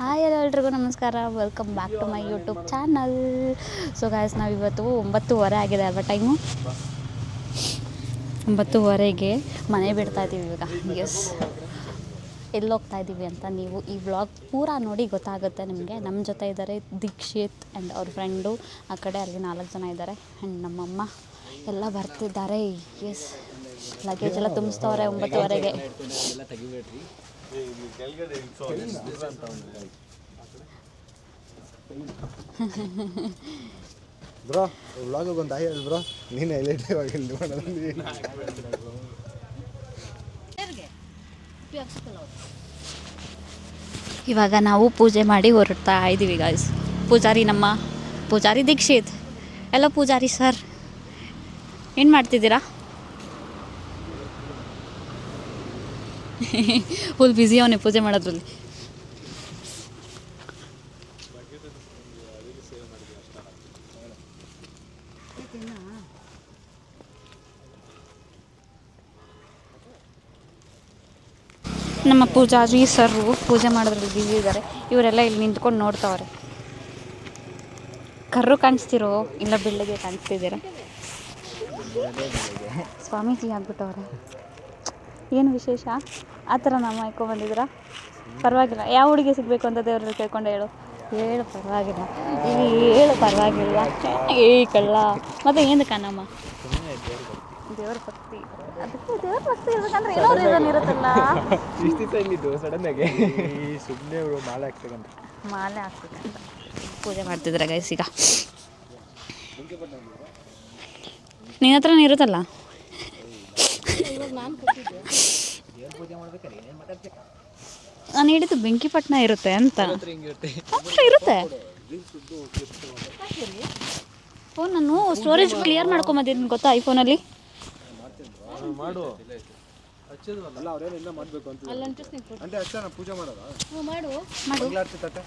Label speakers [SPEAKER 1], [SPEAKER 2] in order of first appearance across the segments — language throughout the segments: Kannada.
[SPEAKER 1] ಹಾಯ್ ಎಲ್ರಿಗೂ ನಮಸ್ಕಾರ. Welcome back to my YouTube channel so guys ನಾವಿವತ್ತು ಒಂಬತ್ತುವರೆ ಆಗಿದೆ ಅಲ್ವಾ ಟೈಮು ಒಂಬತ್ತುವರೆಗೆ ಮನೆ ಬಿಡ್ತಾ ಇದ್ದೀವಿ ಇವಾಗ. ಎಸ್ ಎಲ್ಲೋಗ್ತಾ ಇದ್ದೀವಿ ಅಂತ ನೀವು ಈ ವ್ಲಾಗ್ ಪೂರ ನೋಡಿ ಗೊತ್ತಾಗುತ್ತೆ ನಿಮಗೆ. ನಮ್ಮ ಜೊತೆ ಇದ್ದಾರೆ ದೀಕ್ಷಿತ್ ಆ್ಯಂಡ್ ಅವ್ರ ಫ್ರೆಂಡು ಆ ಕಡೆ ಅಲ್ಲಿ ನಾಲ್ಕು ಜನ ಇದ್ದಾರೆ. ಆ್ಯಂಡ್ ನಮ್ಮಮ್ಮ ಎಲ್ಲ ಬರ್ತಿದ್ದಾರೆ. ಎಸ್ ಲಗೇಜ್ ಎಲ್ಲ ತುಂಬಿಸ್ತವ್ರೆ ಒಂಬತ್ತುವರೆಗೆ.
[SPEAKER 2] ಬ್ರೋ ವ್ಲಾಗಿಗೆ ಒಂದು ಆಯ್ ಬ್ರೋ. ನೀನು ಹೈಲೈಟ್ ಇವಾಗ ಇಲ್ಲಿ ಮಾಡೋದು
[SPEAKER 1] ಇವಾಗ ನಾವು ಪೂಜೆ ಮಾಡಿ ಹೊರಡ್ತಾ ಇದ್ದೀವಿ ಗಾಯ್ಸ್ ಪೂಜಾರಿ ನಮ್ಮ ಪೂಜಾರಿ ದೀಕ್ಷಿತ್. ಎಲ್ಲ ಪೂಜಾರಿ ಸರ್ ಏನು ಮಾಡ್ತಿದ್ದೀರಾ? ಫುಲ್ ಬ್ಯುಸಿ ಅವನೇ ಪೂಜೆ ಮಾಡೋದ್ರಲ್ಲಿ. ನಮ್ಮ ಪೂಜಾರಿ ಸರ್ ಪೂಜೆ ಮಾಡೋದ್ರಲ್ಲಿ ಬ್ಯುಸಿ ಇದ್ದಾರೆ ಇವರೆಲ್ಲ ಇಲ್ಲಿ ನಿಂತ್ಕೊಂಡು ನೋಡ್ತಾವ್ರೆ. ಕರ್ರು ಕಾಣಿಸ್ತಿರೋ ಇಲ್ಲ ಬೆಳ್ಳಿಗೆ ಕಾಣಿಸ್ತಿದ್ದೀರಾ? ಸ್ವಾಮೀಜಿ ಆಗ್ಬಿಟ್ಟವ್ರೆ. ಏನು ವಿಶೇಷ? ಆ ಥರ ನಮ್ಮ ಮಾಡ್ಕೊಬಂದಿದ್ದೀರಾ ಪರವಾಗಿಲ್ಲ. ಯಾವ ಹುಡುಗಿ ಸಿಗಬೇಕು ಅಂತ ದೇವ್ರಲ್ಲಿ ಕೇಳ್ಕೊಂಡು ಹೇಳು. ಹೇಳು ಪರವಾಗಿಲ್ಲ. ಈ ಹೇಳು ಪರವಾಗಿಲ್ಲ. ಏಯ್ ಕಳ್ಳ. ಮತ್ತೆ ಏನು ಕಣ್ಣಮ್ಮ ದೇವ್ರ ಭಕ್ತಿ. ಅದಕ್ಕೆ ದೇವ್ರ ಭಕ್ತಿ ಇರ್ಬೇಕಂದ್ರೆ ಏನೋ ರೀಸನ್ ಇರುತ್ತಲ್ಲ.
[SPEAKER 2] ಇಷ್ಟು ದಿವಸ ಹೆಂಗಿದ್ದು ಸಡನ್ ಆಗಿ. ಸುಮ್ಮನೆ ಅವರು ಮಾಲೆ ಹಾಕ್ತಕ್ಕಂತ
[SPEAKER 1] ಮಾಲೆ ಹಾಕ್ಬೇಕು ಪೂಜೆ ಮಾಡ್ತಿದ್ರೆ ಗೈಸ್ ಈಗ. ನಿನ್ನ ಹತ್ರನೇ ಇರುತ್ತಲ್ಲ? ನಾನು ಹೇಳಿದ್ದು ಬೆಂಕಿಪಟ್ಟಣ ಇರುತ್ತೆ ಅಂತ. ಇರುತ್ತೆ. ಫೋನ್ ನಾನು ಸ್ಟೋರೇಜ್ ಕ್ಲಿಯರ್ ಮಾಡ್ಕೊಂಬಂದಿದ್ದೀನಿ ಗೊತ್ತಾ ಐಫೋನಲ್ಲಿ
[SPEAKER 2] ಮಾಡು ಅಲ್ಲ ಅವ್ರೇನು ಇನ್ನೂ ಮಾಡಬೇಕು ಅಂತ. ಅಂದ್ರೆ ಅಷ್ಟೇ ಪೂಜೆ ಮಾಡೋದಾ?
[SPEAKER 1] ಮಾಡು
[SPEAKER 2] ಮಂಗಳಾರತಿ ತಟ್ಟೆ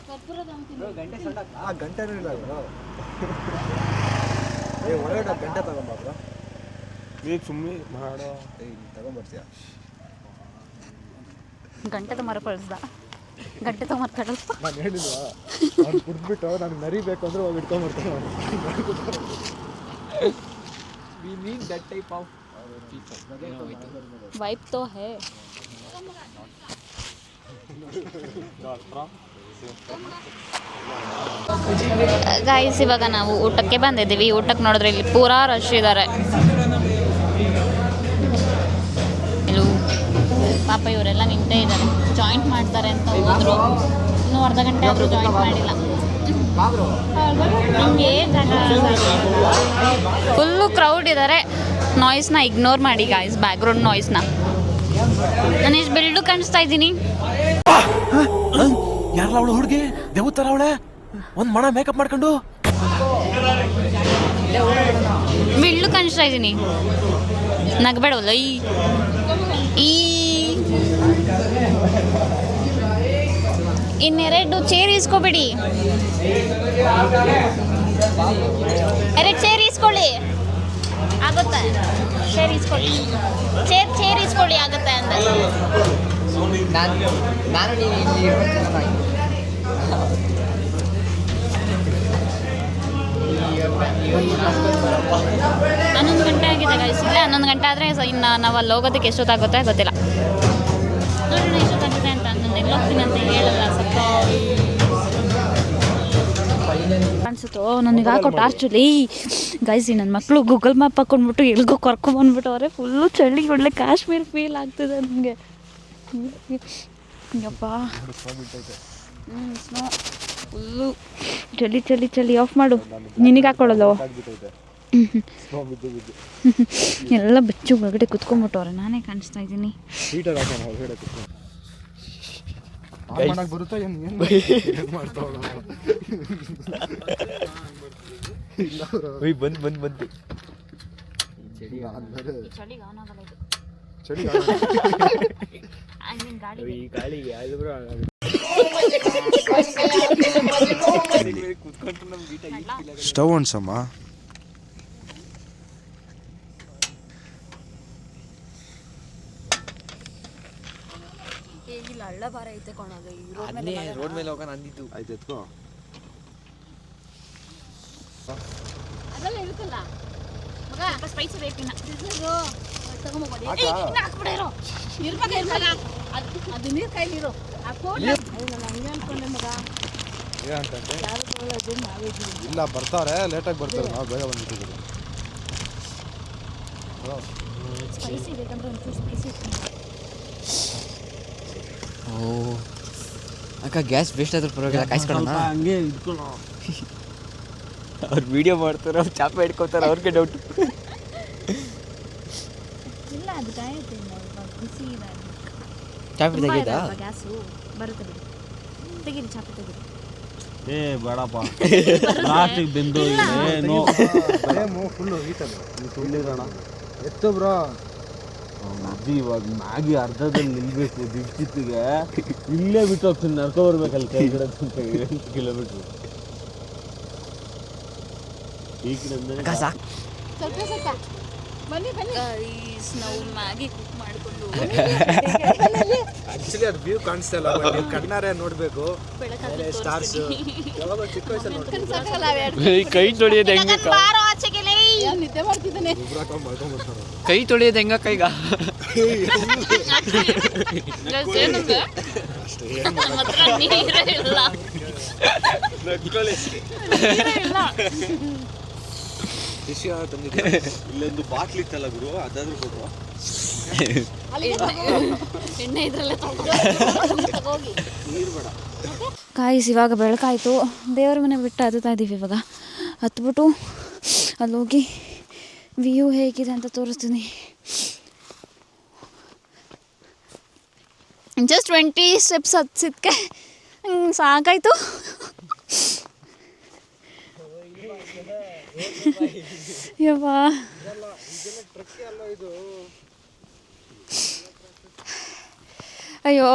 [SPEAKER 2] ಆ ಗಂಟೆನೂ ಇಲ್ಲ ಬ್ರೋ. ಏ ಒಳಗಡೆ ಗಂಟೆ ನೀವು ಸುಮ್ಮನೆ ಮಾಡೋ. ಏ ತಗೊಂಬರ್ತೀಯ
[SPEAKER 1] ಗಂಟೆ ತೊಗೊಂಬರ ಕಳಿಸ್ದ. ಗಂಟೆ ತೊಗೊಂಬರ್ ಕಳಿಸ್ದ.
[SPEAKER 2] ನಾನು ಹೇಳಿದ್ವಾ ಅವ್ನು ಕುಡ್ದ್ಬಿಟ್ಟು ನಾನು ನರಿಬೇಕು ಅಂದ್ರೆ ಹೋಗಿ ಇಟ್ಕೊಂಬರ್ತಾನೆ ಅವ್ನು.
[SPEAKER 3] We mean that type of
[SPEAKER 1] vibe ತೋ ಹೇ. ಗಾಯ್ಸ್ ಇವಾಗ ನಾವು ಊಟಕ್ಕೆ ಬಂದಿದ್ದೀವಿ. ಊಟಕ್ಕೆ ನೋಡಿದ್ರೆ ಇಲ್ಲಿ ಪೂರಾ ರಶ್ ಇದ್ದಾರೆ ಇಲ್ಲೂ, ಪಾಪ ಇವರೆಲ್ಲ ನಿಂತೇ ಇದ್ದಾರೆ. ಜಾಯಿಂಟ್ ಮಾಡ್ತಾರೆ ಅಂತ ಹೋದ್ರು. ಇನ್ನೂ ಅರ್ಧ ಗಂಟೆ ಆದರೂ ಜಾಯಿಂಟ್ ಮಾಡಿಲ್ಲ. ನಿಮಗೆ ಫುಲ್ಲು ಕ್ರೌಡ್ ಇದ್ದಾರೆ ನಾಯ್ಸ್ನ ಇಗ್ನೋರ್ ಮಾಡಿ ಗಾಯ್ಸ್ ಬ್ಯಾಕ್ಗ್ರೌಂಡ್ ನಾಯ್ಸ್ನ ನಾನು ಎಷ್ಟು ಬಿಲ್ಡು ಕಾಣಿಸ್ತಾ ಇದ್ದೀನಿ.
[SPEAKER 4] ಯಾರಲ್ಲ ಅವಳು ಹುಡುಗಿ? ದೇವತರ ಅವಳೆ? ಒಂದು ಮಣ ಮೇಕಪ್ ಮಾಡ್ಕೊಂಡು?
[SPEAKER 1] ಕಾಣಿಸ್ತಾ ಇದ್ದೀನಿ ನಗಬೇಡವಲ್ಲ, ಈ ಇನ್ನೆರಡು ಚೇರ್ ಇಸ್ಕೋಬೇಡಿ. ಎರಡು ಚೇರ್ ಇಸ್ಕೊಳ್ಳಿ. ಆಗುತ್ತೆ. ಚೇರ್ ಇಸ್ಕೊಳ್ಳಿ ಚೇರ್ ಚೇರ್ ಇಸ್ಕೊಳ್ಳಿ, ಆಗುತ್ತೆ ಅಂತ
[SPEAKER 3] ನಾನು ನಾನು ನೀವು ಇಲ್ಲಿ ಇರೋದು ಚೆನ್ನಾಗಿ
[SPEAKER 1] ಹನ್ನೊಂದು ಗಂಟೆ ಆಗಿದೆ ಗೈಸ್ ಇಲ್ಲೇ, ಹನ್ನೊಂದು ಗಂಟೆ ಆದರೆ ಇನ್ನು ನಾವು ಅಲ್ಲಿ ಹೋಗೋದಕ್ಕೆ ಎಷ್ಟೊತ್ತಾಗುತ್ತೆ ಗೊತ್ತಿಲ್ಲ. ನೋಡೋಣ ಎಷ್ಟೊತ್ತಾಗುತ್ತೆ ಅಂತ ಹನ್ನೊಂದು ಎಲ್ಲಿ ಹೋಗ್ತೀನಿ ಅಂತ ಹೇಳಲ್ಲ, ಸ್ವಲ್ಪ ಅನ್ಸುತ್ತೋ? ನನಗೆ ಹಾಕೋ ಟಾರ್ಚಲ್ಲಿ ಗೈಸಿ ನನ್ನ ಮಕ್ಕಳು ಗೂಗಲ್ ಮ್ಯಾಪ್ ಹಾಕೊಂಡ್ಬಿಟ್ಟು ಎಲ್ಗೋ ಅವರೇ ಫುಲ್ಲು ಚಳಿ, ಒಳ್ಳೆ ಕಾಶ್ಮೀರ್ ಫೀಲ್ ಆಗ್ತಿದೆ ನನಗೆ. ಯಪ್ಪ. ಹ್ಞೂ ಸ್ನೋ ಫುಲ್ಲು. ಚಳಿ ಚಳಿ ಚಳಿ. ಆಫ್ ಮಾಡು. ನಿನಗೆ ಹಾಕೊಳ್ಳೋದು ಎಲ್ಲ ಬೆಚ್ಚು ಒಳಗಡೆ ಕುತ್ಕೊಂಡ್ಬಿಟ್ಟವ್ರೆ ನಾನೇ ಕಾಣಿಸ್ತಾ ಇದ್ದೀನಿ.
[SPEAKER 4] ಬಂದ್ ಬಂದ್
[SPEAKER 2] ಚಳಿ
[SPEAKER 4] ಗಾಳಿಗೆ.
[SPEAKER 2] ಸ್ಟವ್ ಅನ್ಸಮ್ಮ
[SPEAKER 1] ಇಲ್ಲಿ ಹಳ್ಳ ಬಾರ ಐತೆ ಎತ್ಕೊಳೋದು ರೋಡ್
[SPEAKER 3] ಮೇಲೆ ಹೋಗೋಣ ಅಂದಿದ್ದು.
[SPEAKER 2] ಆಯ್ತು ಎತ್ಕೋ.
[SPEAKER 1] ಅದೆಲ್ಲ ಇರುತ್ತಲ್ಲ? ಮಗ ಸ್ವಲ್ಪ ಸ್ಪೈಸಿ ಬೇಕಿನ್ನ ತಗೊಂಬೋಗೋದು ಹಾಕ್ಬಿಡಿರೋ ಇರ್ಬೇಕ ಇರ್ಬೇಕ. ಅದು ಅದು ನೀರು ಕೈಲಿರು ಹಾಕೋಲ್ಲ ನಾನು ಹಂಗೆ ಅನ್ಕೊಂಡೆ ಮಗ. ತಗೊಳ್ಳೋದು
[SPEAKER 2] ಇಲ್ಲ ಬರ್ತಾರೆ. ಲೇಟಾಗಿ ಬರ್ತಾರೆ. ನಾವು ಬೇಗ
[SPEAKER 1] ಸ್ಪೈಸಿ
[SPEAKER 3] ಓ. ಅಕ್ಕ ಗ್ಯಾಸ್ ವೇಸ್ಟ್ ಆದ್ರೂ ಪರವಾಗಿಲ್ಲ. ಕಾಯಿಸ್ಕೊಳ್ಳೋಣ
[SPEAKER 4] ಹಂಗೆ ಇಟ್ಕೊಳ್ಳೋ
[SPEAKER 3] ಅವ್ರು ವಿಡಿಯೋ ಮಾಡ್ತಾರೆ ಅವ್ರು ಚಾಪೆ ಹಿಡ್ಕೊತಾರೆ ಅವ್ರಿಗೆ ಡೌಟ್
[SPEAKER 1] ಇಲ್ಲ ಅದು ಬಿಸಿ
[SPEAKER 3] ಚಾಪೆ ತೆಗೀದಾ
[SPEAKER 1] ಗ್ಯಾಸು ಬರುತ್ತೆ ಬಿಡಿ. ತೆಗೀರಿ ಚಾಪ ತೆಗೀರಿ.
[SPEAKER 4] ಏ ಬೇಡಪ್ಪ. ಲಾಸ್ಟಿಗೆ ಬಿಂದು ಏನು
[SPEAKER 2] ಫುಲ್ಲು
[SPEAKER 4] ಸುಳ್ಳಿರೋಣ
[SPEAKER 2] ಎತ್ತು ಬ್ರೋ.
[SPEAKER 4] ಅಜ್ಜಿ ಇವಾಗ ಮ್ಯಾಗಿ ಅರ್ಧದಲ್ಲಿ ನಿಲ್ಬೇಕು ದಿಟ್ಟಿಗೆ ಇಲ್ಲೇ ಬಿಟ್ಟು ಹೋಗ್ತೀನಿ ನಡ್ಕೊ ಬರ್ಬೇಕಲ್ಲ ಕೆಳಗಡೆ ತನಕ ಎಂಟು ಕಿಲೋಮೀಟ್ರ್ ಈ ಕಡೆ
[SPEAKER 1] ಸ್ವಲ್ಪ ಸ್ವಲ್ಪ. ಬನ್ನಿ ಬನ್ನಿ. ನಾವು ಮ್ಯಾಗಿ ಕುಕ್ ಮಾಡಿಕೊಂಡು
[SPEAKER 2] ಆಕ್ಚುಲಿ ಅದು ವ್ಯೂ ಕಾಣಿಸ್ತಾ ಇಲ್ಲ ನೀವು ಕಣ್ಣಾರೆ ನೋಡಬೇಕು. ಸ್ಟಾರ್ಸ್ ಯಾವಾಗ ಚಿಕ್ಕ ವಯಸ್ಸಲ್ಲಿ
[SPEAKER 3] ಕೈ ತೊಳಿಯೋದು ಹೆಂಗ
[SPEAKER 1] ನಿದ್ದೆ ಮಾಡ್ತಿದ್ದಾನೆ?
[SPEAKER 3] ಕೈ ತೊಳಿಯೋದು ಹೆಂಗ ಕೈಗ?
[SPEAKER 4] ಇಲ್ಲೊಂದು ಬಾಟ್ಲಿ ಇತ್ತಲ್ಲ ಗುರು ಅದಾದ್ರೂ
[SPEAKER 1] ತಗೋಗಿ ಕಾಯಿಸ್ ಇವಾಗ ಬೆಳಕಾಯಿತು. ದೇವ್ರ ಮನೆ ಬಿಟ್ಟು ಹತ್ತುತ್ತಾ ಇದ್ದೀವಿ ಇವಾಗ. ಹತ್ಬಿಟ್ಟು ಅಲ್ಲಿ ಹೋಗಿ ವ್ಯೂ ಹೇಗಿದೆ ಅಂತ ತೋರಿಸ್ತೀನಿ. ಜಸ್ಟ್ ಟ್ವೆಂಟಿ ಸ್ಟೆಪ್ಸ್ ಹತ್ಸಿದ್ಕೆ. ಸಾಕಾಯ್ತು. ಯವ್ವಾ. ಅಯ್ಯೋ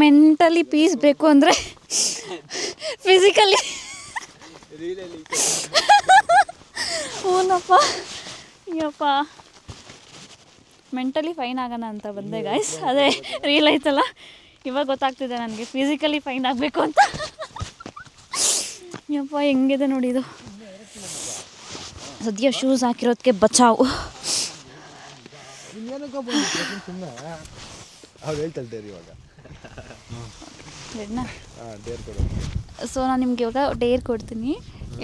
[SPEAKER 1] ಮೆಂಟಲಿ ಪೀಸ್ ಬೇಕು ಅಂದರೆ ಫಿಸಿಕಲಿ ಹ್ಞೂನಪ್ಪ ಅಯ್ಯಪ್ಪ. ಮೆಂಟಲಿ ಫೈನ್ ಆಗೋಣ ಅಂತ ಬಂದೆ ಗಾಯ್ಸ್ ಅದೇ ರೀಲ್ ಐತಲ್ಲ ಇವಾಗ ಗೊತ್ತಾಗ್ತಿದೆ ನನಗೆ ಫಿಸಿಕಲಿ ಫೈನ್ ಆಗಬೇಕು ಅಂತ. ಯಪ್ಪ ಹೆಂಗಿದೆ ನೋಡಿ ಇದು. ಸದ್ಯ ಶೂಸ್ ಹಾಕಿರೋದಕ್ಕೆ ಬಚಾವು.
[SPEAKER 2] ಅವ್ರು ಹೇಳ್ತಾರೆ ಡೇರ್ ಇವಾಗ. ಹಾಂ ಡೇರ್ ಕೊಡು
[SPEAKER 1] ಸೊ ನಾನು ನಿಮ್ಗೆ ಇವಾಗ ಡೇರ್ ಕೊಡ್ತೀನಿ.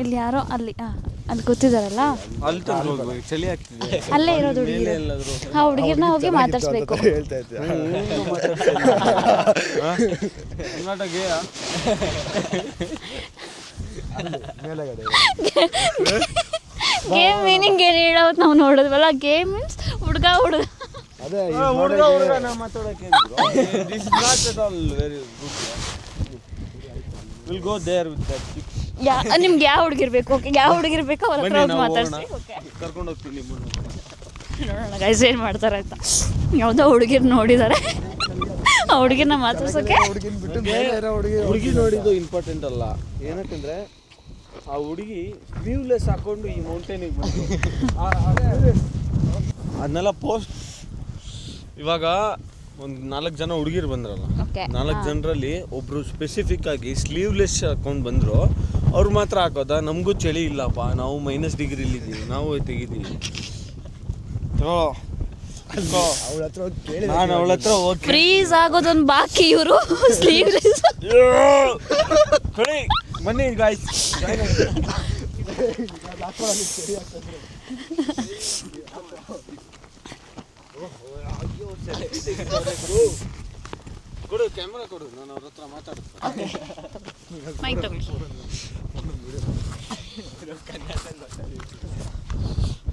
[SPEAKER 1] ಇಲ್ಲಿ ಯಾರೋ ಅಲ್ಲಿ ಹಾಂ ಅಲ್ಲಿ ಗೊತ್ತಿದಾರಲ್ಲ
[SPEAKER 4] ಅಲ್ಲಿ ಚಳಿ ಆಗ್ತಿದೆ.
[SPEAKER 1] ಅಲ್ಲೇ ಇರೋದು
[SPEAKER 4] ಹುಡುಗಿ
[SPEAKER 1] ಆ ಹುಡುಗಿರ್ನ ಹೋಗಿ ಮಾತಾಡಿಸ್ಬೇಕು.
[SPEAKER 2] ಹೇಳ್ತಾ ಇದ್ದೆ
[SPEAKER 4] ಕರ್ನಾಟಕ
[SPEAKER 2] ಮೇಲೆಗಡೆ
[SPEAKER 1] ಗೇಮ್ ಮೀನಿಂಗ್ ಏನು ಹೇಳೋದು ನಾವು ನೋಡಿದ್ವಲ್ಲ? ಗೇಮ್ ಮೀನ್ಸ್ ಹುಡುಗ ಹುಡುಗ.
[SPEAKER 2] ಅದೇ
[SPEAKER 4] ಹುಡುಗ ಹುಡುಗ ನಾ ಮಾತಾಡಕ್ಕೆ this not at all very good will go there with that
[SPEAKER 1] ಯಾ ನಿಮ್ಗೆ ಯಾವ ಹುಡುಗಿರ್ಬೇಕು ಓಕೆ ಯಾವ ಹುಡುಗಿರ್ಬೇಕು ಅವ್ರ ಹತ್ರ ಹೋಗಿ
[SPEAKER 4] ನಾವು
[SPEAKER 1] ಮಾತಾಡಿಸಿ. ಓಕೆ
[SPEAKER 4] ಕರ್ಕೊಂಡು ಹೋಗ್ತೀನಿ ನಿಮ್ಮನ್ನು.
[SPEAKER 1] ನೋಡೋಣ ಗೈಸ್ ಏನು ಮಾಡ್ತಾರೆ ಅಂತ. ಯಾವುದೋ ಹುಡುಗಿರ್ ನೋಡಿದ್ದಾರೆ ಆ ಹುಡುಗಿನ ಮಾತಾಡ್ಸೋಕೆ.
[SPEAKER 2] ಹುಡುಗಿನ ಬಿಟ್ಟು ಬೇರೆ ಹುಡುಗಿ
[SPEAKER 4] ಹುಡುಗಿ ನೋಡಿದ್ದು ಇಂಪಾರ್ಟೆಂಟ್ ಅಲ್ಲ. ಏನಕ್ಕಂದ್ರೆ ಆ ಹುಡುಗಿ ಸ್ಲೀವ್ಲೆಸ್ ಹಾಕೊಂಡು ಈ ಮೌಂಟೇನಿಗೆ ಬಂದು ಅದನ್ನೆಲ್ಲ ಪೋಸ್ಟ್ ಇವಾಗ ಒಂದು ನಾಲ್ಕು ಜನ ಹುಡುಗಿರು ಬಂದ್ರಲ್ಲ.
[SPEAKER 1] ಓಕೆ
[SPEAKER 4] ನಾಲ್ಕು ಜನರಲ್ಲಿ ಒಬ್ರು ಸ್ಪೆಸಿಫಿಕ್ ಆಗಿ ಸ್ಲೀವ್ಲೆಸ್ ಹಾಕೊಂಡು ಬಂದ್ರು. ಅವ್ರು ಮಾತ್ರ ಹಾಕೋದ? ನಮಗೂ ಚಳಿ ಇಲ್ಲಪ್ಪ. ನಾವು ಮೈನಸ್ ಡಿಗ್ರಿಲಿ ಇದ್ದೀವಿ ನಾವು ತೆಗಿದೀವಿ. ತಗೋ
[SPEAKER 2] ಅವಳ ಹತ್ರ ಹೋಗಿ ಕೇಳಿ.
[SPEAKER 4] ನಾನು ಅವಳ ಹತ್ರ ಹೋಗಿ
[SPEAKER 1] ಫ್ರೀಸ್ ಆಗೋದೊಂದು ಬಾಕಿ ಇವರು. ಸ್ಲೀವ್ಲೆಸ್
[SPEAKER 4] ಕಳಿ ಬನ್ನಿ ಗಾಯ್ಸ್ ಕೊಡು ಕ್ಯಾಮ್ರಾ ಕೊಡು. ನಾನು ಅವ್ರ ಹತ್ರ ಮಾತಾಡ್ತೀನಿ.
[SPEAKER 1] ಮೈ ತಗೊಳ್ಳಿ.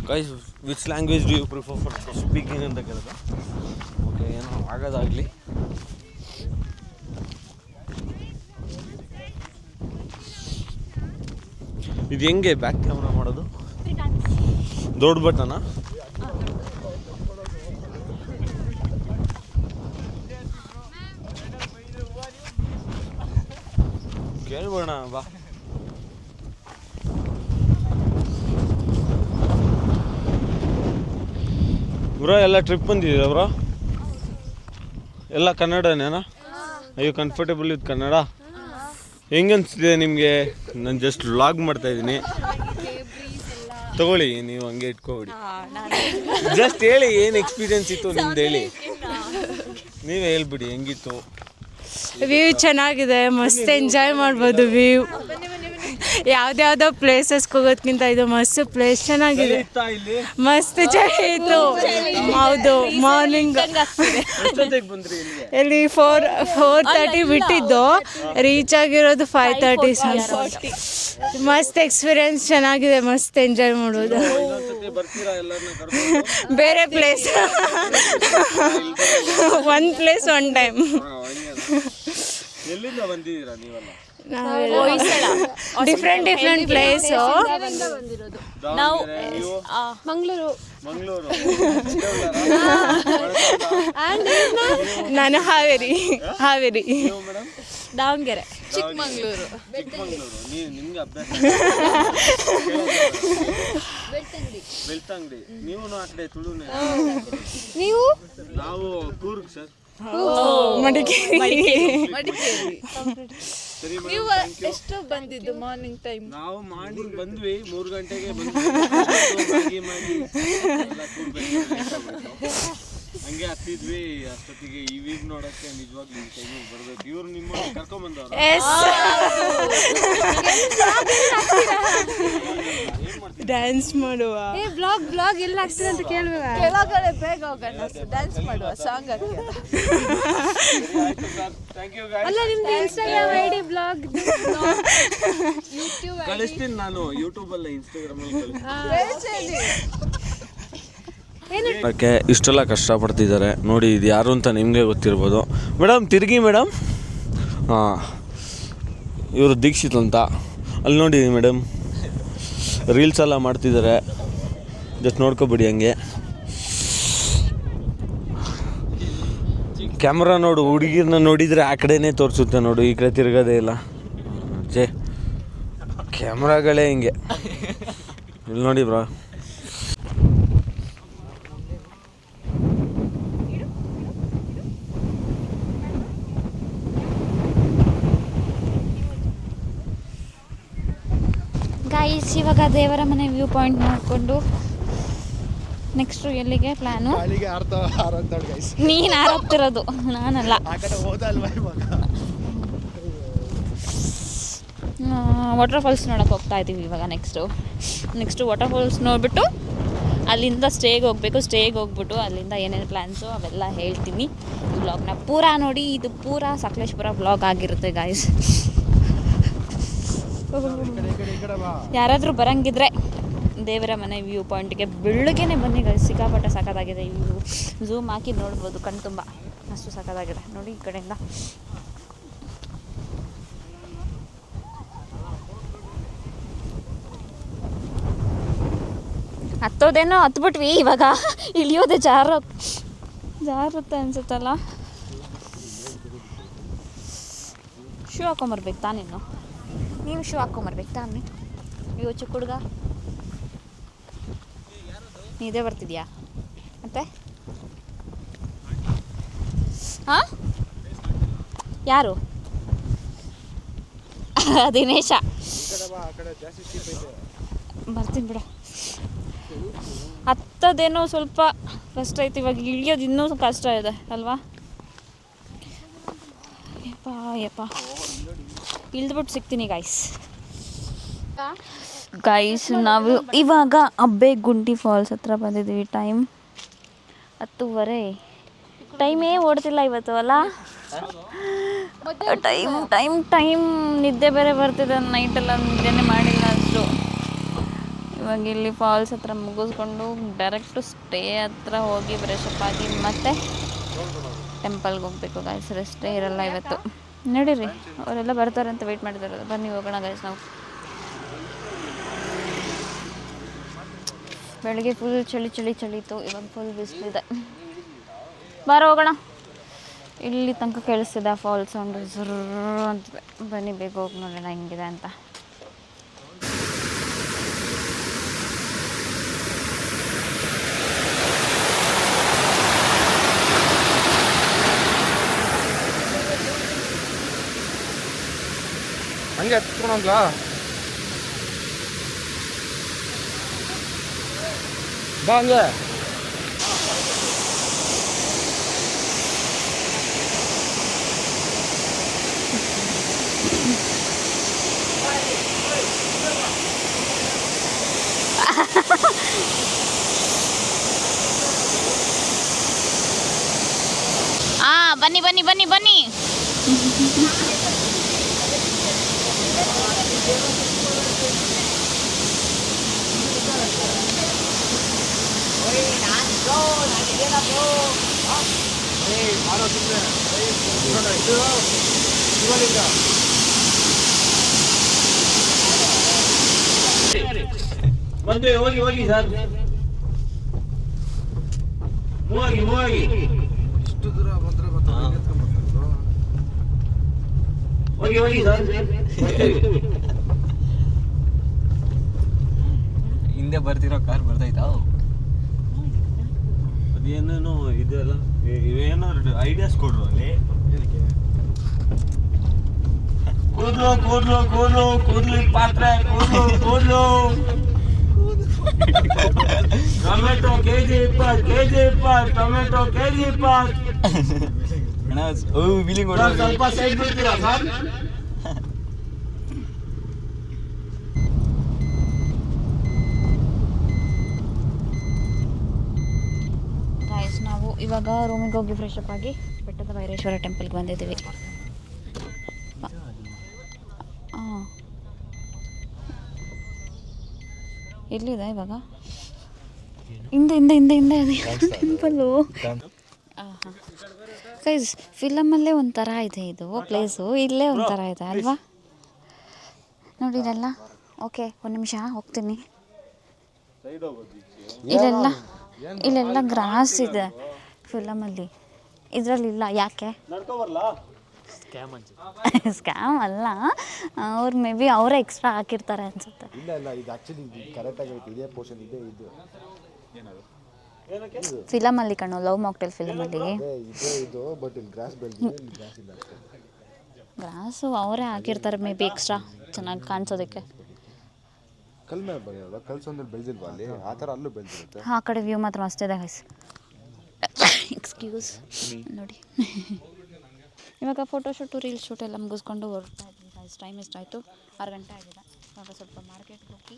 [SPEAKER 4] Guys which language do you prefer for speaking ಅಂತ ಕೇಳಿದ ಓಕೆ ಏನೋ ಆಗೋದಾಗಲಿ. ಇದು ಹೆಂಗೆ ಬ್ಯಾಕ್ ಕ್ಯಾಮ್ರಾ ಮಾಡೋದು? ದೊಡ್ಡ ಬಟನಾ ಬಾ. ಬ್ರೋ ಎಲ್ಲ ಟ್ರಿಪ್ ಬಂದಿದ್ದೀರಾ ಬ್ರೋ? ಎಲ್ಲ ಕನ್ನಡನೇನಾ? ಅಯ್ಯೋ ಕಂಫರ್ಟೇಬಲ್ ವಿತ್ ಕನ್ನಡ. ಹೆಂಗೆ ನಿಮಗೆ? ನಾನು ಜಸ್ಟ್ ವ್ಲಾಗ್ ಮಾಡ್ತಾ ಇದ್ದೀನಿ. ತಗೊಳ್ಳಿ, ನೀವು ಹಂಗೆ ಇಟ್ಕೊಬಿಡಿ. ಜಸ್ಟ್ ಹೇಳಿ, ಏನು ಎಕ್ಸ್ಪೀರಿಯನ್ಸ್ ಇತ್ತು ನಿಮ್ದು ಹೇಳಿ. ನೀವೇ ಹೇಳ್ಬಿಡಿ, ಹೆಂಗಿತ್ತು?
[SPEAKER 5] ವ್ಯೂ ಚೆನ್ನಾಗಿದೆ, ಮಸ್ತ್ ಎಂಜಾಯ್ ಮಾಡ್ಬೋದು ವ್ಯೂ ಯಾವ್ದ್ಯಾವ್ದೋ ಪ್ಲೇಸಸ್ಗೆ ಹೋಗೋದ್ಕಿಂತ ಇದು ಮಸ್ತ್ ಪ್ಲೇಸ್ ಚೆನ್ನಾಗಿದೆ. ಮಸ್ತ್ ಚೆನ್ನಾಗಿತ್ತು ಹೌದು ಮಾರ್ನಿಂಗ್ ಇಲ್ಲಿ ಫೋರ್ ಫೋರ್ ತರ್ಟಿ ಬಿಟ್ಟಿದ್ದು. ರೀಚ್ ಆಗಿರೋದು ಫೈವ್ ತರ್ಟಿ ಮಸ್ತ್ ಎಕ್ಸ್ಪೀರಿಯನ್ಸ್ ಚೆನ್ನಾಗಿದೆ, ಮಸ್ತ್ ಎಂಜಾಯ್
[SPEAKER 4] ಕರ್ಕೊಂಡು
[SPEAKER 5] ಬೇರೆ place one place one time
[SPEAKER 4] ಎಲ್ಲಿಂದ ಬಂದಿದ್ದೀರಾ ನೀವೆಲ್ಲ?
[SPEAKER 5] ಡಿಫ್ರೆಂಟ್ ಡಿಫ್ರೆಂಟ್ ಪ್ಲೇಸು
[SPEAKER 4] ನಾವು ನೀವು?
[SPEAKER 1] ಮಂಗಳೂರು.
[SPEAKER 4] ಮಂಗಳೂರು.
[SPEAKER 5] ನಾನು ಹಾವೇರಿ. ಹಾವೇರಿ.
[SPEAKER 1] ದಾವಣಗೆರೆ.
[SPEAKER 4] ಚಿಕ್ಕಮಂಗ್ಳೂರು. ಚಿಕ್ಕಮಂಗ್ಳೂರು. ನೀವು ನಿಮ್ಗೆ ಅಭ್ಯಾಸ ಬೆಳ್ತಂಗಡಿ. ನೀವು ಆ ಕಡೆ ತುಳುನೆ.
[SPEAKER 1] ನೀವು?
[SPEAKER 4] ನಾವು ಕೂರ್ಗ್ ಸರ್.
[SPEAKER 5] ಮಡಿಕೇರಿ.
[SPEAKER 4] ಸರಿ
[SPEAKER 6] ನೀವು ಎಷ್ಟು ಬಂದಿದ್ದು ಮಾರ್ನಿಂಗ್ ಟೈಮ್
[SPEAKER 4] ನಾವು ಮಾರ್ನಿಂಗ್ ಬಂದ್ವಿ ಮೂರು ಗಂಟೆಗೆ ಬಂದ್ವಿ. ಹಂಗೆ ಹತ್ತಿದ್ವಿ ಅಷ್ಟೊತ್ತಿಗೆ ಈ ವೀವ್ ನೋಡಕ್ಕೆ ನಿಜವಾಗ್ಲೂ ಈ ಟೈಮಿಗೆ ಬರ್ಬೇಕು. ಇವ್ರು ನಿಮ್ಮ ಕರ್ಕೊಂಬಂದವ್ರು?
[SPEAKER 5] ಡ್ಯಾನ್ಸ್ ಮಾಡುವ.
[SPEAKER 1] ಏ ಬ್ಲಾಗ್ ಬ್ಲಾಗ್ ಎಲ್ಲ ಆಗ್ತದೆ ಅಂತ ಕೇಳುವ
[SPEAKER 6] ಕೆಳಗಡೆ ಬೇಗ ಹೋಗೋಣ. ಡ್ಯಾನ್ಸ್ ಮಾಡುವ ಸಾಂಗ್
[SPEAKER 4] ಥ್ಯಾಂಕ್ ಯು
[SPEAKER 1] ಅಲ್ಲ ನಿಮ್ದು ಇನ್ಸ್ಟಾಗ್ರಾಮ್ ಐ ಡಿ ಬ್ಲಾಗ್
[SPEAKER 4] ಕಳಿಸ್ತೀನಿ ನಾನು ಯೂಟ್ಯೂಬ್ ಅಲ್ಲ ಇನ್ಸ್ಟಾಗ್ರಾಮ್ ಅಲ್ಲಿ ಅದಕ್ಕೆ ಇಷ್ಟೆಲ್ಲ ಕಷ್ಟಪಡ್ತಿದ್ದಾರೆ? ನೋಡಿ, ಇದು ಯಾರು ಅಂತ ನಿಮಗೆ ಗೊತ್ತಿರ್ಬೋದು. ಮೇಡಮ್, ತಿರುಗಿ ಮೇಡಮ್. ಹಾಂ, ಇವರು ದೀಕ್ಷಿತ್ ಅಂತ. ಅಲ್ಲಿ ನೋಡಿ ಮೇಡಮ್. ರೀಲ್ಸ್ ಎಲ್ಲ ಮಾಡ್ತಿದ್ದಾರೆ. ಜಸ್ಟ್ ನೋಡ್ಕೊಬಿಡಿ ಹಂಗೆ. ಕ್ಯಾಮ್ರಾ ನೋಡು ಹುಡುಗಿರನ್ನ ನೋಡಿದರೆ ಆ ಕಡೆನೇ ತೋರಿಸುತ್ತೆ ನೋಡು, ಈ ಕಡೆ ತಿರುಗೋದೇ ಇಲ್ಲ. ಜೇ ಕ್ಯಾಮ್ರಾಗಳೇ ಹಿಂಗೆ. ಇಲ್ಲಿ ನೋಡಿ ಬ್ರೋ
[SPEAKER 1] ಗಾಯ್ಸ್ ಇವಾಗ ದೇವರ ಮನೆ ವ್ಯೂ ಪಾಯಿಂಟ್ ನೋಡಿಕೊಂಡು ನೆಕ್ಸ್ಟ್ ಎಲ್ಲಿಗೆ
[SPEAKER 2] ಗೈಸ್
[SPEAKER 1] ನೀನು ಆರೋಗ್ತಿರೋದು ನಾನಲ್ಲ. ವಾಟರ್ ಫಾಲ್ಸ್ ನೋಡಕ್ಕೆ ಹೋಗ್ತಾ ಇದ್ದೀವಿ ಇವಾಗ ನೆಕ್ಸ್ಟು ನೆಕ್ಸ್ಟು ವಾಟರ್ ಫಾಲ್ಸ್ ನೋಡಿಬಿಟ್ಟು ಅಲ್ಲಿಂದ ಸ್ಟೇಗೆ ಹೋಗಬೇಕು ಸ್ಟೇಗೆ ಹೋಗ್ಬಿಟ್ಟು ಅಲ್ಲಿಂದ ಏನೇನು ಪ್ಲ್ಯಾನ್ಸು ಅವೆಲ್ಲ ಹೇಳ್ತೀನಿ ಈ ವ್ಲಾಗ್ನ ಪೂರಾ ನೋಡಿ ಇದು ಪೂರಾ ಸಕಲೇಶ್ಪುರ ಬ್ಲಾಗ್ ಆಗಿರುತ್ತೆ ಗಾಯ್ಸ್ ಯಾರಾದರೂ ಬರಂಗಿದ್ರೆ ದೇವರ ಮನೆ ವ್ಯೂ ಪಾಯಿಂಟ್ಗೆ ಬೆಳಗ್ಗೆನೆ ಬನ್ನಿ. ಸಿಕ್ಕಾಪಟ್ಟೆ ಸಖತ್ತಾಗಿದೆ ಇವು ಝೂಮ್ ಹಾಕಿ ನೋಡ್ಬೋದು. ಕಣ್ತುಂಬ ಅಷ್ಟು ಸಖತ್ತಾಗಿದೆ ನೋಡಿ ಈ ಕಡೆಯಿಂದ. ಹತ್ತೋದೇನೋ ಹತ್ಬಿಟ್ವಿ ಇವಾಗ. ಇಳಿಯೋದೆ ಜಾರ ಜಾರುತ್ತೆ ಅನ್ಸುತ್ತಲ್ಲ. ಶೂ ಹಾಕೊಂಬರ್ಬೇಕು ತಾನೇನು ನೀವು ಶೂ ಹಾಕೊಂಬರ್ಬೇಕು ತಾನೆ. ಅಯ್ಯೋ ಚಿಕ್ಕ ಹುಡುಗ ನೀದೇ ಬರ್ತಿದ್ಯಾ? ಮತ್ತೆ? ಹಾಂ? ಯಾರು? ದಿನೇಶ. ಬರ್ತೀನಿ ಬಿಡ. ಹತ್ತದೇನೋ ಸ್ವಲ್ಪ ಕಷ್ಟ ಐತೆ ಇವಾಗ ಇಳಿಯೋದು ಇನ್ನೂ ಕಷ್ಟ ಇದೆ, ಅಲ್ವಾ? ಯಪ್ಪ ಯಪ್ಪ. ಇಳ್ದ್ಬಿಟ್ಟು ಸಿಗ್ತೀನಿ ಗೈಸ್ ಗೈಸ್ ನಾವು ಇವಾಗ ಅಬ್ಬೆ ಗುಂಡಿ ಫಾಲ್ಸ್ ಹತ್ರ ಬಂದಿದ್ದೀವಿ ಟೈಮ್ ಹತ್ತುವರೆ. ಟೈಮೇ ಓಡ್ತಿಲ್ಲ ಇವತ್ತು ಅಲ್ಲ? ಟೈಮ್ ಟೈಮ್ ಟೈಮ್ ನಿದ್ದೆ ಬೇರೆ ಬರ್ತಿದೆ ನೈಟೆಲ್ಲ ನಿದ್ದೆನೇ ಮಾಡಿಲ್ಲ ಅಷ್ಟು. ಇವಾಗ ಇಲ್ಲಿ ಫಾಲ್ಸ್ ಹತ್ರ ಮುಗಿಸ್ಕೊಂಡು ಡೈರೆಕ್ಟು ಸ್ಟೇ ಹತ್ರ ಹೋಗಿ ಬ್ರೆಶಪ್ ಆಗಿ ಮತ್ತೆ ಟೆಂಪಲ್ಗೆ ಹೋಗ್ಬೇಕು ಗಾಯ್ಸ್ ರೆಸ್ಟೇ ಇರಲ್ಲ ಇವತ್ತು. ನಡೀರಿ, ಅವರೆಲ್ಲ ಬರ್ತಾರೆ ಅಂತ ವೆಯ್ಟ್ ಮಾಡಿದಾರೆ ಬನ್ನಿ, ಹೋಗೋಣ ಗೈಸ್ ನಾವು. ಬೆಳಿಗ್ಗೆ ಫುಲ್ ಚಳಿ ಚಳಿ ಚಳಿತು ಇವಾಗ ಫುಲ್ ಬಿಸಿಲಿದೆ. ಬಾರ, ಹೋಗೋಣ. ಇಲ್ಲಿ ತನಕ ಕೇಳಿಸ್ತಿದೆ ಫಾಲ್ ಸೌಂಡ್ ಜರ್ ಅಂತ ಬನ್ನಿ, ಬೇಗ ಹೋಗಿ ನೋಡೋಣ ಹೆಂಗಿದೆ ಅಂತ.
[SPEAKER 2] ಹಂಗೆ ಹತ್ಕೊಳಂಗ್ಲಾ ಬಾ ಹಂಗೆ
[SPEAKER 1] ಆ ಬನ್ನಿ ಬನ್ನಿ ಬನ್ನಿ
[SPEAKER 4] 알아듣네. 하나
[SPEAKER 2] 있어. 이만입니다.
[SPEAKER 4] 먼저 여기 여기 산. 모하기 모하기. 시트들아 만들어 봤다. 여기 여기 산.
[SPEAKER 3] ಹಿಂದೆ ಬರ್ತಿರೋ ಕಾರ್ ಬರ್ತೈತಾ
[SPEAKER 4] ಅದೇನೇನೋ ಇದೆಲ್ಲ ಇವೇನಾದ್ರು ಐಡಿಯಾಸ್ ಕೊಡ್ರು ಅಲ್ಲಿ. ಕೂದ್ಲು ಕೂದ್ಲು ಕೂದ್ಲು ಕೂದ್ಲು ಪಾತ್ರೆ ಕೂದ್ಲು ಕೂದ್ಲು. ಟೊಮೆಟೊ ಕೆಜಿ ಇಪ್ಪತ್ತು ಕೆಜಿ ಇಪ್ಪತ್ತು ಟೊಮೆಟೊ ಕೆಜಿ ಇಪ್ಪತ್ತು. ಸ್ವಲ್ಪ ಸೈಡ್ ಬಿಡ್ತೀರಾ ಸರ್
[SPEAKER 1] ಗಾಯ್ಸ್ ನಾವು ಇವಾಗ ರೂಮಿಗೆ ಹೋಗಿ ಫ್ರೆಶ್ ಅಪ್ ಆಗಿ ಬೆಟ್ಟದ ಭೈರೇಶ್ವರ ಟೆಂಪಲ್ಗೆ ಬಂದಿದ್ದೀವಿ. ಹಾಂ ಎಲ್ಲಿದೆ ಇವಾಗ? ಹಿಂದೆ ಹಿಂದೆ ಹಿಂದೆ ಹಿಂದೆ ಟೆಂಪಲ್ಲು ಹಾಂ ಗೈಸ್ ಫಿಲಮಲ್ಲೇ ಒಂಥರ ಇದೆ ಇದು ಪ್ಲೇಸು ಇಲ್ಲೇ ಒಂಥರ ಇದೆ ಅಲ್ವಾ? ನೋಡಿ ಇದೆಲ್ಲ. ಓಕೆ ಒಂದು ನಿಮಿಷ ಹೋಗ್ತೀನಿ. ಇಲ್ಲೆಲ್ಲ ಇಲ್ಲೆಲ್ಲ ಗ್ರಾಸ್ ಇದೆ. ಫಿಲಮಲ್ಲಿ. ಇದರಲ್ಲಿಲ್ಲ ಯಾಕೆ? ಸ್ಕ್ಯಾಮ್ ಅಲ್ಲ. ಅವ್ರು ಮೇ ಬಿ ಅವರೇ ಎಕ್ಸ್ಟ್ರಾ ಹಾಕಿರ್ತಾರೆ ಅನ್ಸುತ್ತೆ.
[SPEAKER 2] ಇಲ್ಲ ಇಲ್ಲ ಇದು ಆಕ್ಚುಲಿ ಕರೆಕ್ಟಾಗಿ ಐತೆ ಇದೇ ಪೋರ್ಷನ್ ಇದೆ ಇದು.
[SPEAKER 1] ಫಿಲಮಲ್ಲಿ ಕಣೋ ಲವ್ ಮಾಕ್ಟೆಲ್ ಫಿಲಮಲ್ಲಿ.
[SPEAKER 2] ಅಲ್ಲಿ ಇದೇ ಇದು ಬಟ್ ಇಲ್ಲಿ ಗ್ರಾಸ್ ಬೆಳೆದಿದೆ ಇಲ್ಲಿ ಗ್ರಾಸ್ ಇಲ್ಲ
[SPEAKER 1] ಗ್ರಾಸು ಅವರೇ ಹಾಕಿರ್ತಾರೆ ಮೇ ಬಿ ಎಕ್ಸ್ಟ್ರಾ ಚೆನ್ನಾಗಿ ಕಾಣಿಸೋದಕ್ಕೆ.
[SPEAKER 2] ಕಲ್ ಮೇಲೆ ಬರೆಯೋಲ್ಲ ಕಲ್ ಸಂದಲ್ಲಿ ಬೆಳೆದಿಲ್ವಾ ಅಲ್ಲಿ? ಆ ಥರ ಅಲ್ಲೂ ಬೆಳೆದಿರುತ್ತೆ.
[SPEAKER 1] ಆ ಕಡೆ ವ್ಯೂ ಮಾತ್ರ ಅಷ್ಟೇ ಇದೆ ಗೈಸ್ ಎಕ್ಸ್ಕ್ಯೂಸ್ ನೋಡಿ. ಇವಾಗ ಫೋಟೋಶೂಟು ರೀಲ್ ಶೂಟ್ ಎಲ್ಲ ಮುಗಿಸ್ಕೊಂಡು ಹೊರಡ್ತಾ ಇದ್ದೀನಿ ಗೈಸ್ ಟೈಮ್ ಎಷ್ಟಾಯಿತು? ಆರು ಗಂಟೆ ಆಗಿದೆ. ಇವಾಗ ಸ್ವಲ್ಪ ಮಾರ್ಕೆಟ್ಗೆ ಹೋಗಿ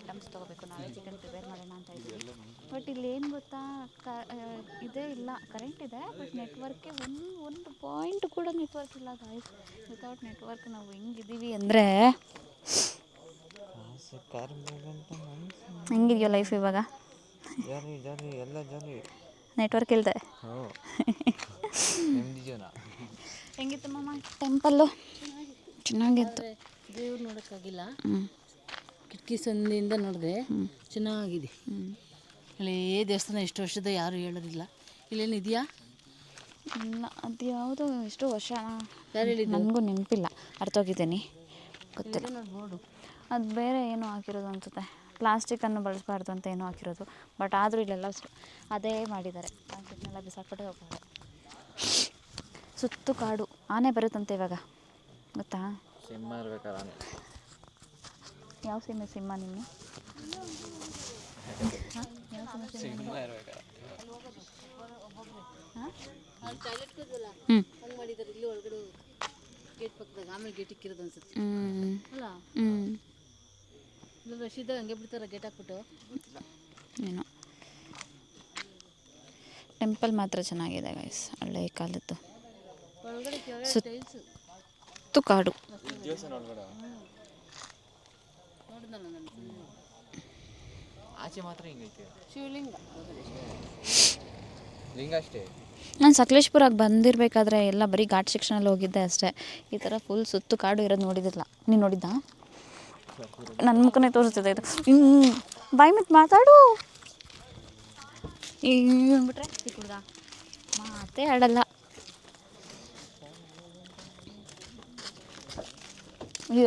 [SPEAKER 1] ಐಟಮ್ಸ್ ತೊಗೋಬೇಕು. ನಾವೇ ಚಿಕನ್ ಪ್ರಿಪೇರ್ ಮಾಡೋಣ ಅಂತ ಇದ್ದೀವಿ. ಬಟ್ ಇಲ್ಲಿ ಏನು ಗೊತ್ತಾ? ಕ ಇದೇ ಇಲ್ಲ. ಕರೆಂಟ್ ಇದೆ ಬಟ್ ನೆಟ್ವರ್ಕೇ ಒಂದು ಒಂದು ಪಾಯಿಂಟ್ ಕೂಡ ನೆಟ್ವರ್ಕ್ ಇಲ್ಲ ಗಾಯ್ಸ್ ವಿತೌಟ್ ನೆಟ್ವರ್ಕ್ ನಾವು ಹೆಂಗಿದ್ದೀವಿ ಅಂದರೆ ಹೆಂಗಿದೆಯೋ ಲೈಫ್ ಇವಾಗ?
[SPEAKER 3] ಎಲ್ಲ
[SPEAKER 1] ನೆಟ್ವರ್ಕ್ ಇಲ್ಲದೆ ಹೆಂಗಿತ್ತು ಮಾಮ? ಟೆಂಪಲ್ಲು. ಚೆನ್ನಾಗಿತ್ತು.
[SPEAKER 7] ದೇವ್ರು ನೋಡೋಕ್ಕಾಗಿಲ್ಲ.
[SPEAKER 1] ಹ್ಞೂ
[SPEAKER 7] ಕಿಟಕಿ ಸಂದಿಯಿಂದ ನೋಡಿದೆ ಚೆನ್ನಾಗಿದೆ. ಹಳೇ ದೇವಸ್ಥಾನ ಎಷ್ಟು ವರ್ಷದ ಯಾರು ಹೇಳೋದಿಲ್ಲ. ಇಲ್ಲೇನು ಇದೆಯಾ?
[SPEAKER 1] ಇಲ್ಲ ಅದು ಯಾವುದೋ ಎಷ್ಟು ವರ್ಷ
[SPEAKER 7] ಯಾರು
[SPEAKER 1] ನನಗೂ ನೆನಪಿಲ್ಲ. ಅರ್ಥೋಗಿದ್ದೀನಿ ಗೊತ್ತಿಲ್ಲ. ಅದು ಬೇರೆ ಏನು ಹಾಕಿರೋದು ಅನ್ಸುತ್ತೆ. ಪ್ಲಾಸ್ಟಿಕ್ಕನ್ನು ಬಳಸಬಾರ್ದು ಅಂತ ಏನೋ ಹಾಕಿರೋದು. ಬಟ್ ಆದರೂ ಇಲ್ಲೆಲ್ಲ ಅದೇ ಮಾಡಿದ್ದಾರೆ. ಪ್ಲಾಸ್ಟಿಕ್ನೆಲ್ಲ ಬಿಸಾಕ್ಬಿಟ್ಟು ಹೋಗ್ತಾರೆ ಸುತ್ತು ಕಾಡು. ಆನೆ ಬರುತ್ತಂತೆ ಇವಾಗ. ಗೊತ್ತಾ?
[SPEAKER 3] ಸಿಂಹ ಇರ್ಬೇಕಾರೆ
[SPEAKER 1] ಯಾವ ಸಿಮೆ ಸಿಂಹ
[SPEAKER 3] ಸಿಂಹ
[SPEAKER 7] ನಿಮ್ಮ
[SPEAKER 1] ಹ್ಞೂ ಹ್ಞೂ
[SPEAKER 7] ಗೇಟ್ ಹಂಗೆ ಬಿಡ್ತಾರೆ ಹಾಕ್ಬಿಟ್ಟು.
[SPEAKER 1] ಏನೋ. ಟೆಂಪಲ್ ಮಾತ್ರ ಚೆನ್ನಾಗಿದೆ ಗೈಸ್ ಹಳೆ ಕಾಲದ್ದು. ಸುತ್ತ- ಕಾಡು.
[SPEAKER 3] ಆಚೆ ಮಾತ್ರ ಹಿಂಗೈತೆ
[SPEAKER 7] ಶಿವಲಿಂಗ.
[SPEAKER 3] ಲಿಂಗ ಅಷ್ಟೇ.
[SPEAKER 1] ನಾನು ಸಕಲೇಶ್ಪುರಕ್ಕೆ ಬಂದಿರಬೇಕಾದ್ರೆ ಎಲ್ಲ ಬರೀ ಘಾಟ್ ಶಿಕ್ಷಣಲ್ಲಿ ಹೋಗಿದ್ದೆ ಅಷ್ಟೇ. ಈ ಥರ ಫುಲ್ ಸುತ್ತು ಕಾಡು ಇರೋದು ನೋಡಿದಿಲ್ಲ ನೀನು ನೋಡಿದ್ದಾ? ನನ್ನ ಮುಖನೇ ತೋರಿಸ್ತಿದೆ ಇದು. ಹ್ಞೂ ಬಾಯ್ ಮತ್ತೆ ಮಾತಾಡು. ಈಗ ಅಂದ್ಬಿಟ್ರೆ ಮಾತೇ ಆಡಲ್ಲ.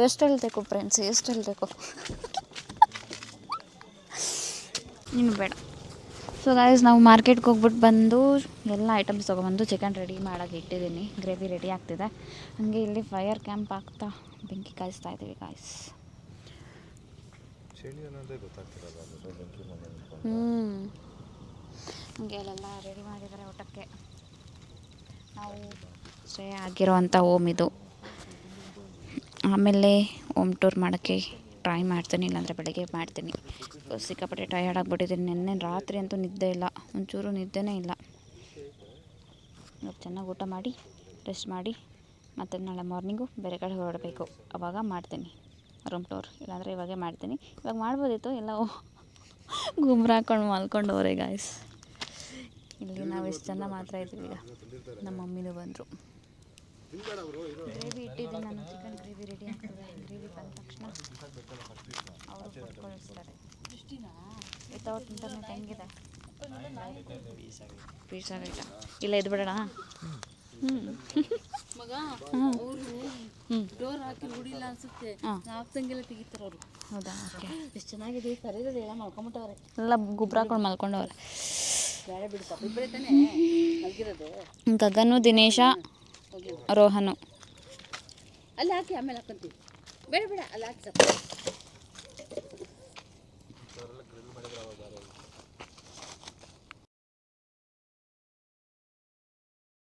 [SPEAKER 1] ಎಷ್ಟು ಹೇಳ್ಬೇಕು ಫ್ರೆಂಡ್ಸ್ ಎಷ್ಟು ಹೇಳ್ಬೇಕು? ಇನ್ನು ಬೇಡ. ಸೊ ಗಾಯ್ಸ್ ನಾವು ಮಾರ್ಕೆಟ್ಗೆ ಹೋಗ್ಬಿಟ್ಟು ಬಂದು, ಎಲ್ಲ ಐಟಮ್ಸ್ ತೊಗೊಬಂದು ಚಿಕನ್ ರೆಡಿ ಮಾಡೋಕೆ ಇಟ್ಟಿದ್ದೀನಿ. ಗ್ರೇವಿ ರೆಡಿ ಆಗ್ತಿದೆ. ಹಾಗೆ ಇಲ್ಲಿ ಫೈರ್ ಕ್ಯಾಂಪ್ ಆಗ್ತಾ ಬೆಂಕಿ ಕಾಯಿಸ್ತಾ ಇದ್ದೀವಿ ಗಾಯ್ಸ್ ಹ್ಞೂ ಹಂಗೆ ಅಲ್ಲೆಲ್ಲ ರೆಡಿ ಮಾಡಿದ್ದಾರೆ ಊಟಕ್ಕೆ. ನಾವು ಸ್ಟೇ ಆಗಿರೋವಂಥ ಓಮ್ ಇದು. ಆಮೇಲೆ ಓಮ್ ಟೂರ್ ಮಾಡೋಕ್ಕೆ ಟ್ರೈ ಮಾಡ್ತೀನಿ, ಇಲ್ಲಾಂದರೆ ಬೆಳಗ್ಗೆ ಮಾಡ್ತೀನಿ. ಸಿಕ್ಕಾಪಟ್ಟೆ ಟಯರ್ಡ್ ಆಗಿಬಿಟ್ಟಿದ್ದೀನಿ. ನಿನ್ನೆ ರಾತ್ರಿ ಅಂತೂ ನಿದ್ದೆ ಇಲ್ಲ. ಒಂಚೂರು ನಿದ್ದೆನೇ ಇಲ್ಲ. ಚೆನ್ನಾಗಿ ಊಟ ಮಾಡಿ ರೆಸ್ಟ್ ಮಾಡಿ, ಮತ್ತು ನಾಳೆ ಮಾರ್ನಿಂಗು ಬೇರೆ ಕಡೆ ಹೊರಡಬೇಕು. ಅವಾಗ ಮಾಡ್ತೀನಿ. ರೂಮ್ ಟೋರ್ ಇಲ್ಲಾಂದರೆ ಇವಾಗೇ ಮಾಡ್ತೀನಿ. ಇವಾಗ ಮಾಡ್ಬೋದಿತ್ತು ಎಲ್ಲ ಗುಮ್ರ ಹಾಕೊಂಡು ಮಲ್ಕೊಂಡವ್ರೆ ಗಾಯ್ಸ್ ಇಲ್ಲಿ ನಾವು ಎಷ್ಟು ಜನ ಮಾತ್ರ ಇದ್ದೀವಿ ಈಗ. ನಮ್ಮ ಮಮ್ಮಿನೂ ಬಂದರು. ಗ್ರೇವಿ ಇಟ್ಟಿದ್ದೀನಿ ನಾನು ಚಿಕನ್ ಗ್ರೇವಿ ರೆಡಿ ಆಗ್ತದೆ. ಗ್ರೇವಿ ಬಂದ ತಕ್ಷಣ ಅವರು ಕಳಿಸ್ತಾರೆ ವಿತೌಟ್ ಇಂಟರ್ನೆಟ್ ಹೆಂಗಿದೆ? ಪೀಸ್ ಆಗೈತಾ ಇಲ್ಲ. ಇದು
[SPEAKER 7] ಹ್ಞೂ ಅವರು ಡೋರ್ ಹಾಕಿ ಉಡಿಲ್ಲ ಅನ್ಸುತ್ತೆ. ಹಾಕ್ದಂಗೆಲ್ಲ ತೆಗಿತಾರ ಅವರು.
[SPEAKER 1] ಹೌದಾ? ಓಕೆ.
[SPEAKER 7] ಎಷ್ಟು ಚೆನ್ನಾಗಿದೆ ಕರೀರೋದು ಎಲ್ಲ ಮಲ್ಕೊಂಬಿಟ್ಟವ್ರೆ.
[SPEAKER 1] ಎಲ್ಲ ಗುಬ್ರ ಹಾಕೊಂಡು ಮಲ್ಕೊಂಡವ್ರೆ.
[SPEAKER 7] ಬೇರೆ ಬಿಡು ಪಾಪ ಇಬ್ಬರೇ ತಾನೇ ಮಲ್ಗಿರೋದು.
[SPEAKER 1] ಗಗನು ದಿನೇಶ ರೋಹನು.
[SPEAKER 7] ಅಲ್ಲಿ ಹಾಕಿ ಆಮೇಲೆ ಹಾಕೊಂತೀವಿ. ಬೇಡ ಬೇಡ ಅಲ್ಲಿ ಹಾಕಿ